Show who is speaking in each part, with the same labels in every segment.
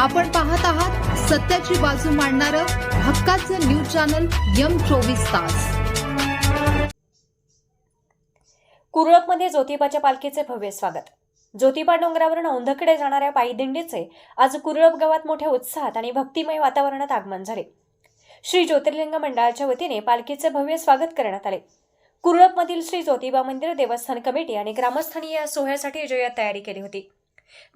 Speaker 1: आपण पाहत आहात सत्याची बाजू मांडणारं हक्काचं न्यूज चॅनल यम चोवीस तास.
Speaker 2: कुरळपमध्ये ज्योतिबाच्या पालखीचे भव्य स्वागत. ज्योतिबा डोंगरावरून औंधकडे जाणाऱ्या पायदिंडीचे आज कुरळप गावात मोठ्या उत्साहात आणि भक्तिमय वातावरणात आगमन झाले. श्री ज्योतिर्लिंग मंडळाच्या वतीने पालखीचे भव्य स्वागत करण्यात आले. कुरळपमधील श्री ज्योतिबा मंदिर देवस्थान कमिटी आणि ग्रामस्थांनी या सोहळ्यासाठी जय्यत तयारी केली होती.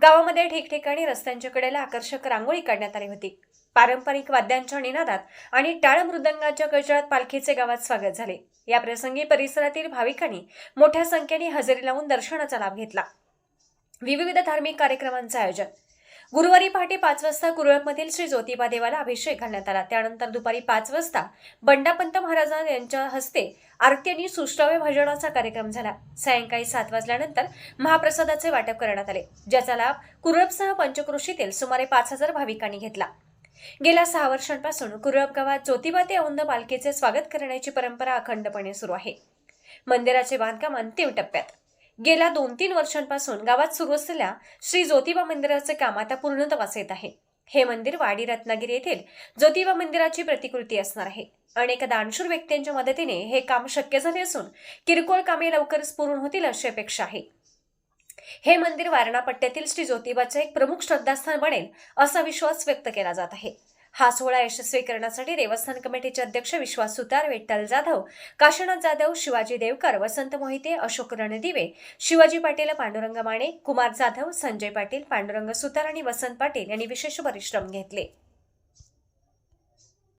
Speaker 2: गावामध्ये ठिकठिकाणी रस्त्यांच्या कडेला आकर्षक रांगोळी काढण्यात आली होती. पारंपरिक वाद्यांच्या निनादात आणि टाळ मृदंगाच्या गजरात पालखीचे गावात स्वागत झाले. या प्रसंगी परिसरातील भाविकांनी मोठ्या संख्येने हजेरी लावून दर्शनाचा लाभ घेतला. विविध धार्मिक कार्यक्रमांचं आयोजन गुरुवारी पहाटे पाच वाजता कुरळपमधील श्री ज्योतिबा देवाला अभिषेक घालण्यात आला. त्यानंतर दुपारी पाच वाजता बंडापंत महाराज यांच्या हस्ते आरती आणि सुश्राव्य भजनाचा कार्यक्रम झाला. सायंकाळी सात वाजल्यानंतर महाप्रसादाचे वाटप करण्यात आले ज्याचा लाभ कुरळपसह पंचकृषीतील सुमारे पाच हजार भाविकांनी घेतला. गेल्या सहा वर्षांपासून कुरळप गावात ज्योतिबा ते औंध पालखीचे स्वागत करण्याची परंपरा अखंडपणे सुरू आहे. मंदिराचे बांधकाम अंतिम टप्प्यात गेल्या दोन तीन वर्षांपासून गावात सुरू असलेल्या श्री ज्योतिबा मंदिराचे काम आता पूर्णत्वास येत आहे. हे मंदिर वाडी रत्नागिरी येथील ज्योतिबा मंदिराची प्रतिकृती असणार आहे. अनेक दानशूर व्यक्तींच्या मदतीने हे काम शक्य झाले असून किरकोळ कामे लवकरच पूर्ण होतील अशी अपेक्षा आहे. हे मंदिर वारणा पट्ट्यातील श्री ज्योतिबाचे एक प्रमुख श्रद्धास्थान बनेल असा विश्वास व्यक्त केला जात आहे. हा सोहळा यशस्वी करण्यासाठी देवस्थान कमिटीचे अध्यक्ष विश्वास सुतार विठ्ठल जाधव काशीनाथ जाधव शिवाजी देवकर वसंत मोहिते अशोक रणदिवे शिवाजी पाटील पांडुरंग माने कुमार जाधव संजय पाटील पांडुरंग सुतार आणि वसंत पाटील यांनी विशेष परिश्रम घेतले.